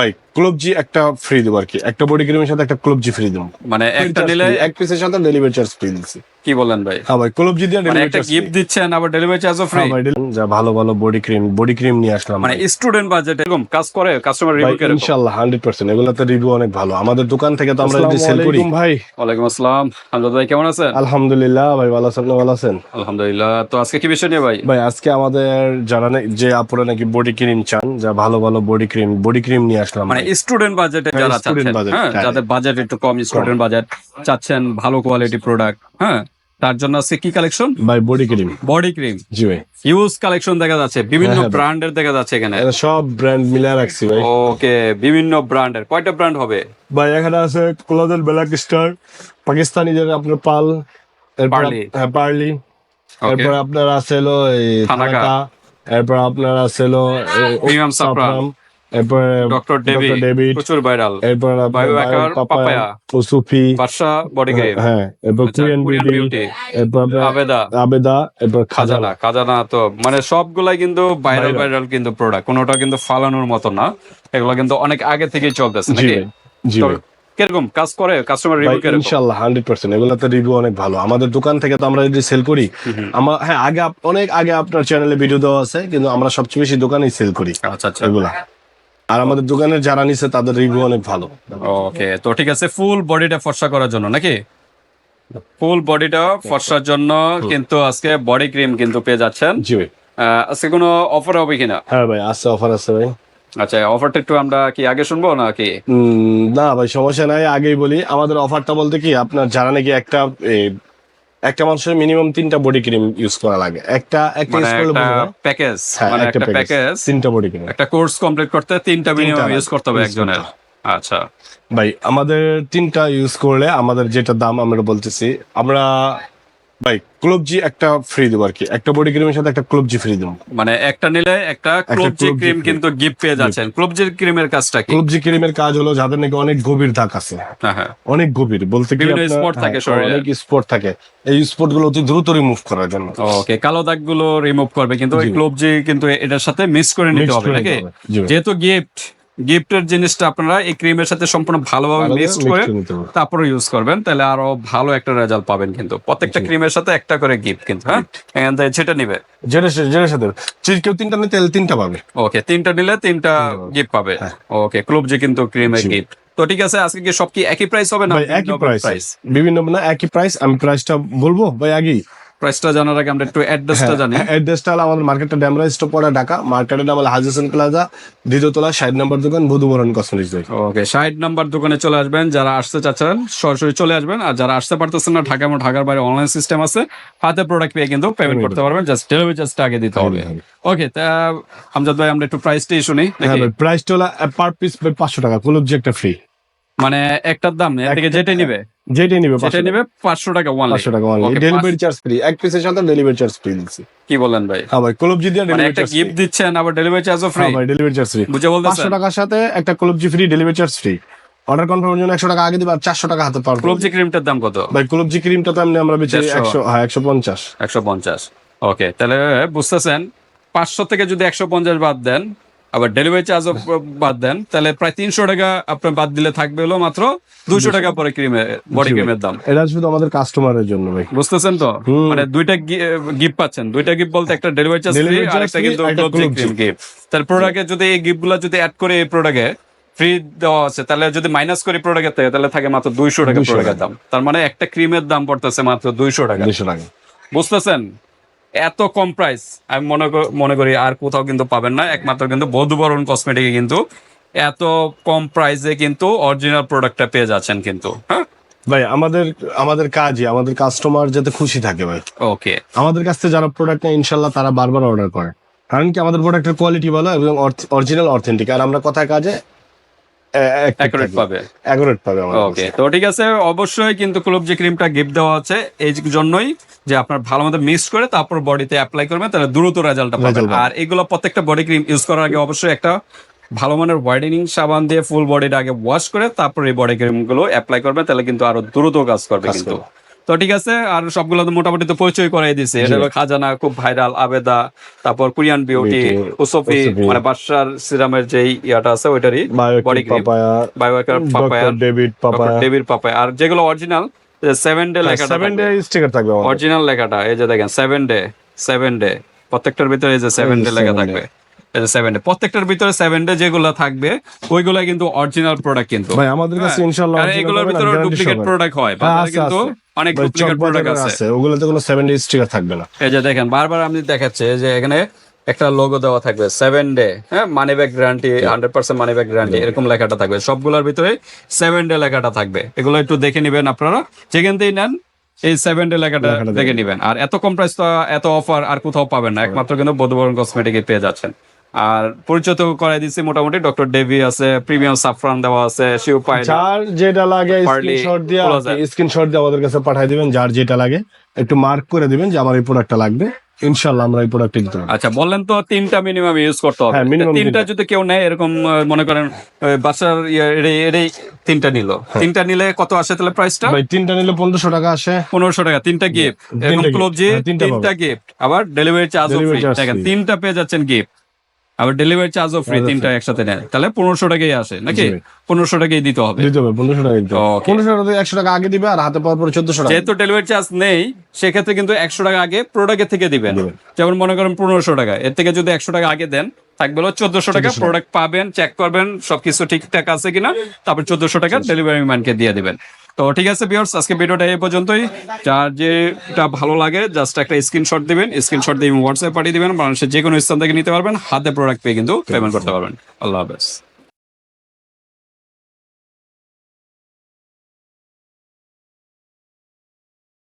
ভাই ক্লোবজি একটা ফ্রি দেবো আর কি। একটা বডি ক্রিমের সাথে একটা ক্লোবজি ফ্রি দেবো। মানে একটা নিলে এক পিসের সাথে ডেলিভারি চার্জ ফ্রি দিচ্ছি। কি বলেন ভাই? হ্যাঁ ভাই দিয়ে মানে ডেলিভারি একটা গিফট দিচ্ছেন আবার ডেলিভারি চার্জও ফ্রি যা ভালো ভালো বডি ক্রিম বডি ক্রিম নিয়ে আসলাম মানে স্টুডেন্ট বাজেট এরকম কাজ করে কাস্টমার রিভিউ করে হান্ড্রেড পার্সেন্ট এগুলোতে রিভিউ অনেক ভালো। আমাদের দোকান থেকে তো আমরা যদি সেল করি। ভাই। ওয়ালাইকুম আসসালাম। হামজাদ ভাই কেমন আছেন? আলহামদুলিল্লাহ ভাই ভালো আছেন ভালো আছেন? আলহামদুলিল্লাহ। তো আজকে কি বিষয় নিয়ে ভাই? ভাই আজকে আমাদের যারা যে আপুরা নাকি বডি ক্রিম চান যা ভালো ভালো বডি ক্রিম বডি ক্রিম নিয়ে আসলাম মানে স্টুডেন্ট বাজেটে হ্যাঁ, যারা চাচ্ছেন হ্যাঁ হ্যাঁ। যাদের বাজেট একটু কম স্টুডেন্ট বাজেট চাচ্ছেন ভালো কোয়ালিটি প্রোডাক্ট হ্যাঁ। তার জন্য আজকে কি কালেকশন ভাই বডি ক্রিম বডি ক্রিম জি ভাই। হিউজ কালেকশন দেখা যাচ্ছে। বিভিন্ন হ্যাঁ, হ্যাঁ, ব্র্যান্ডের দেখা যাচ্ছে এখানে। সব ব্র্যান্ড মিলে রাখছি ভাই। ওকে বিভিন্ন ব্র্যান্ডের কয়টা ব্র্যান্ড হবে? ভাই এখানে আছে ক্লোজেল ব্ল্যাক স্টার পাকিস্তানি যে আপনার পাল Parley। হ্যাঁ পার্লি। এরপর আপনার আছে হলো থানাকা। এরপর আপনার আছে হলো Premium saffron। saffron, এরপর ডক্টর ডেভিড প্রচুর ভাইরাল এরপর পাপায়া বাদশা বডি ক্রিম হ্যাঁ এরপর আচ্ছা, কোরিয়ান বিউটি এরপর আবেদা। আবেদা এরপর খাজানা। খাজানা তো মানে সবগুলাই কিন্তু ভাইরাল ভাইরাল। কিন্তু প্রোডাক্ট কোনোটা কিন্তু ফালানোর মতো না। এগুলো কিন্তু অনেক আগে থেকেই চলতেছে নাকি? জি কীরকম কাজ করে? কাস্টমার রিভিউ কীরকম? হান্ড্রেড পার্সেন্ট এগুলোতে রিভিউ অনেক ভালো। আমাদের দোকান থেকে তো আমরা যদি সেল করি আমার হ্যাঁ আগে অনেক আগে আপনার চ্যানেলে ভিডিও দেওয়া আছে কিন্তু আমরা সবচেয়ে বেশি দোকানেই সেল করি আচ্ছা আচ্ছা। এগুলা। আর আমাদের দোকানের যারা নিছে তাদের রিভিউ অনেক ভালো। ওকে তো ঠিক আছে ফুল বডিটা ফর্সা করার জন্য নাকি? ফুল বডিটা ফর্সার জন্য কিন্তু আজকে বডি ক্রিম কিন্তু পেয়ে যাচ্ছেন। জি আজকে কোনো অফার হবে কিনা? হ্যাঁ ভাই আছে অফার আছে ভাই। আচ্ছা অফারটা একটু আমরা কি আগে শুনব নাকি? না ভাই সমস্যা নাই আগেই বলি। আমাদের অফারটা বলতে কি আপনার যারা নাকি একটা একটা মানুষের মিনিমাম তিনটা বডি ক্রিম ইউজ করা লাগে। একটা একটা ইউজ করলে প্যাকেজ মানে একটা প্যাকেজ তিনটা বডি ক্রিম একটা কোর্স কমপ্লিট করতে তিনটা মিনিমাম ইউজ করতে হবে একজনের। আচ্ছা। ভাই আমাদের তিনটা ইউজ করলে আমাদের যেটা দাম আমরা বলতেছি আমরা ভাই ক্লোবজি একটা ফ্রি দেবো আর কি। একটা বডি ক্রিমের সাথে একটা ক্লোবজি ফ্রি দেবো। মানে একটা নিলে একটা ক্লোবজি ক্রিম কিন্তু গিফট পেয়ে যাচ্ছেন। ক্লোবজি ক্রিমের কাজটা কি? ক্লোবজি ক্রিমের কাজ হলো যাদের নাকি অনেক গভীর দাগ আছে। হ্যাঁ হ্যাঁ। অনেক গভীর। বলতে কি বিভিন্ন spot থাকে হ্যাঁ, শরীরে। অনেক স্পট থাকে। এই স্পটগুলো অতি দ্রুত রিমুভ করার জন্য। ওকে কালো দাগগুলো রিমুভ করবে কিন্তু ওই ক্লোবজি কিন্তু এটার সাথে মিক্স করে নিতে হবে নাকি। যেহেতু গিফট গিফটের জিনিসটা আপনারা এই ক্রিমের সাথে সম্পূর্ণ ভালোভাবে আলাদা মিক্স করে তারপরে ইউজ করবেন তাহলে আরও ভালো একটা রেজাল্ট পাবেন কিন্তু। প্রত্যেকটা ক্রিমের সাথে একটা করে গিফট কিন্তু হ্যাঁ? এখান থেকে সেটা নিবে? যেটা যেটা সাথে যে কেউ তিনটা নিতে তিনটা পাবে। ওকে তিনটা নিলে তিনটা গিফট পাবে। ওকে ক্লোবজি কিন্তু ক্রিমের গিফট তো ঠিক আছে আজকে কি সব কি একই প্রাইস হবে না একই প্রাইস বিভিন্ন না একই প্রাইস আমি প্রাইসটা বলব? ভাই আগেই। প্রাইসটা জানার আগে আমরা একটু অ্যাড্রেসটা জানি। অ্যাড্রেসটা হলো আমাদের মার্কেটটা ড্যামরা স্টপ পড়া ঢাকা মার্কেটের নাম হলো হাজিসন প্লাজা দ্বিতীয়তলা ষাট নম্বর দোকান বধুবরণ কসমেটিক্স ওকে ষাট নাম্বার দোকানে চলে আসবেন যারা আসতে চাচ্ছেন সরাসরি চলে আসবেন আর যারা আসতে পারতেছেন না ঢাকা এবং ঢাকার বাইরে অনলাইন সিস্টেম আছে হাতে প্রোডাক্ট পেয়ে কিন্তু পেমেন্ট করতে পারবেন জাস্ট ডেলিভারি চার্জটা আগে দিতে হবে। ওকে তা আমজাদ ভাই আমরা একটু প্রাইসটাই শুনি প্রাইসটা হলো পার পিস পাঁচশো টাকা কুলুবজি একটা ফ্রি মানে একটার দাম থেকে যেটাই নিবে। যেটাই নিবে যেটাই নিবে পাঁচশো টাকা ওয়ান পাঁচশো টাকা Okay, ডেলিভারি চার্জ ফ্রি এক পিসের সাথে ডেলিভারি চার্জ ফ্রি দিচ্ছি। কি বলেন ভাই? হ্যাঁ ভাই কুলুবজি দিয়ে মানে ডেলিভারি একটা চার্জ গিফট দিচ্ছেন আবার ডেলিভারি চার্জও ফ্রি হ্যাঁ ভাই ডেলিভারি চার্জ ফ্রি বুঝে বলতেছেন? পাঁচশো টাকার সাথে একটা কুলুবজি free delivery charge free order কনফার্মের জন্য একশো টাকা আগে দিবে আর চারশো টাকা হাতে পারব। ক্লোবজি ক্রিমটার দাম কত? ভাই কুলুবজি ক্রিমটা তো আমরা বেচি একশো হ্যাঁ একশো পঞ্চাশ। একশো পঞ্চাশ। ওকে তাহলে বুঝতেছেন? পাঁচশো থেকে যদি একশো পঞ্চাশ বাদ দেন আবার ডেলিভারি চার্জও বাদ দেন। তাহলে প্রায় তিনশো টাকা আপনার বাদ দিলে থাকবে হলো মাত্র দুশো টাকা পরে ক্রিমের বডি ক্রিমের দাম। এটা শুধু আমাদের কাস্টমারের জন্য ভাই। বুঝতেছেন তো? মানে দুইটা গিফট পাচ্ছেন। দুইটা গিফট বলতে একটা ডেলিভারি চার্জ ফ্রি আরেকটা free, কিন্তু ক্রিম গিফট তাহলে প্রোডাক্টে যদি এই গিফটগুলা যদি অ্যাড করে এই প্রোডাক্টে ফ্রি দেওয়া আছে তাহলে যদি মাইনাস করি প্রোডাক্টের থেকে তাহলে থাকে মাত্র দুইশো টাকা 200 প্রোডাক্টের দাম। তার মানে একটা ক্রিমের দাম পড়তেছে মাত্র দুইশো টাকা। দুশো টাকা। বুঝতেছেন? এত কম প্রাইস আমি মনে মনে করি আর কোথাও কিন্তু পাবেন না। একমাত্র কিন্তু বধুবরণ কসমেটিকে কিন্তু এত কম প্রাইসে কিন্তু অরিজিনাল প্রোডাক্টটা পেয়ে যাচ্ছেন কিন্তু হ্যাঁ? ভাই আমাদের আমাদের কাজই আমাদের কাস্টমার যাতে খুশি থাকে ভাই। ওকে আমাদের কাছ থেকে যারা প্রোডাক্ট নেয় ইনশাল্লাহ তারা বারবার অর্ডার করে। কারণ কি আমাদের প্রোডাক্টের কোয়ালিটি ভালো এবং অরিজিনাল অথেন্টিক আর আমরা কথায় কাজে অ্যাকুরেট পাবে। অ্যাকুরেট পাবে ওকে তো ঠিক আছে অবশ্যই কিন্তু ক্লোব যে ক্রিমটা গিফট দেওয়া আছে এই জন্যই যে আপনার ভালো মতো মিক্স করে তারপর বডিতে অ্যাপ্লাই করবেন তাহলে দ্রুত রেজাল্টটা পাবেন। আর এগুলো প্রত্যেকটা বডি ক্রিম ইউজ করার আগে অবশ্যই একটা ভালো মানের হোয়াইটেনিং সাবান দিয়ে ফুল বডিটা আগে ওয়াশ করে তারপর এই বডি ক্রিমগুলো অ্যাপ্লাই করবেন তাহলে কিন্তু আরও দ্রুত কাজ করবে কিন্তু। করবে। তো ঠিক আছে আর সবগুলো তো মোটামুটি তো পরিচয় করাই দিছে এটা হলো খাজানা খুব ভাইরাল আবেদা তারপর কোরিয়ান বিউটি উসফি। মানে বাদশার সিরামের যে ইয়াটা আছে ওইটারই বডি ক্রিম বায়োকার পাপায়া ডেভিড পাপায়া। ডেভির পাপায়া। আর যেগুলো অরিজিনাল সেভেন ডে লেখাটা সেভেন ডে স্টিকার থাকবে অরিজিনাল লেখাটা এই যে দেখেন সেভেন ডে সেভেন ডে প্রত্যেকটার ভিতরে এই যে সেভেন ডে লেখা থাকবে। সেভেন ডে প্রত্যেকটার ভিতরে সেভেন ডে যেগুলো থাকবে ওইগুলা কিন্তু অরিজিনাল প্রোডাক্ট কিন্তু। ভাই আমাদের কাছে ইনশাআল্লাহ এগুলোর ভিতরে ডুপ্লিকেট প্রোডাক্ট হয় হ্যাঁ, কিন্তু। অনেক ডুপ্লিকেট প্রোডাক্ট আছে। আছে ওগুলোতে কোনো সেভেন ডে স্টিকার থাকবে না। এই যে দেখেন বারবার আপনি দেখাচ্ছে যে এখানে একটা লোগো দেওয়া থাকবে সেভেন ডে হ্যাঁ money back guarantee hundred percent money back guarantee এরকম লেখাটা থাকবে। সবগুলোর ভিতরে সেভেন ডে লেখাটা থাকবে। এগুলো একটু দেখে নিবেন আপনারা। যেখান থেকেই নেন এই সেভেন ডে লেখাটা লেখাটা দেখে নিবেন। আর এত কম প্রাইস তো এত অফার আর কোথাও পাবেন না। একমাত্র কিন্তু বধুবরণ কসমেটিকে পেয়ে যাচ্ছেন। আর পরিচয় তো করাই দিচ্ছি মোটামুটি ডক্টর ডেভি আছে প্রিমিয়াম সাফরান দেওয়া আছে শিউ পাই যার যেটা লাগে স্ক্রিনশট দিয়ে স্ক্রিনশট দিয়ে আমাদের কাছে পাঠিয়ে দিবেন যার যেটা লাগে। একটু মার্ক করে দিবেন যে আমার এই প্রোডাক্টটা লাগবে। ইনশাআল্লাহ আমরা এই প্রোডাক্টটা দিতে আচ্ছা বললেন তো তিনটা মিনিমাম ইউজ করতে হবে। হ্যাঁ, তিনটা। যদি কেউ নেয় এরকম মনে করেন বাসার ইয়ে, এটাই তিনটা নিল। হ্যাঁ। তিনটা নিলে কত আসে তাহলে প্রাইসটা ভাই তিনটা নিলে পনেরোশো টাকা আসে। পনেরোশো টাকা তিনটা গিফট এরকম gift, ক্লোবজি হ্যাঁ, তিনটা তিনটা গিফট আবার ডেলিভারি চার্জও ফ্রি দেখেন তিনটা পেয়ে যাচ্ছেন গিফট আবার ডেলিভারি চার্জও ফ্রি তিনটা একসাথে নেয়। তাহলে পনেরোশো টাকাই আসে নাকি? পনেরোশো টাকাই দিতে হবে। দিতে হবে পনেরোশো টাকা দিতে হবে। পনেরোশো টাকা একশো টাকা আগে দিবে আর হাতে পাওয়ার পরে চোদ্দশো টাকা। যেহেতু ডেলিভারি চার্জ নেই সেক্ষেত্রে কিন্তু একশো টাকা আগে প্রোডাক্টের থেকে দিবেন। দিবেন। যেমন মনে করেন পনেরোশো টাকা এর থেকে যদি একশো টাকা আগে দেন থাকবে হলো চোদ্দশো টাকা প্রোডাক্ট পাবেন চেক করবেন সবকিছু ঠিকঠাক আছে কিনা তারপর চোদ্দশো টাকা ডেলিভারি ম্যানকে দিয়ে দিবেন। তো ঠিক আছে বিয়ার্স আজকে ভিডিওটা এই পর্যন্তই। যার যেটা ভালো লাগে জাস্ট একটা স্ক্রিনশট দিবেন স্ক্রিনশট দিয়ে হোয়াটসঅ্যাপ পাঠিয়ে দিবেন মানুষের যে কোনো স্থান থেকে নিতে পারবেন, হাতে প্রোডাক্ট পেয়ে কিন্তু পেমেন্ট করতে পারবেন। আল্লাহ হাফেজ।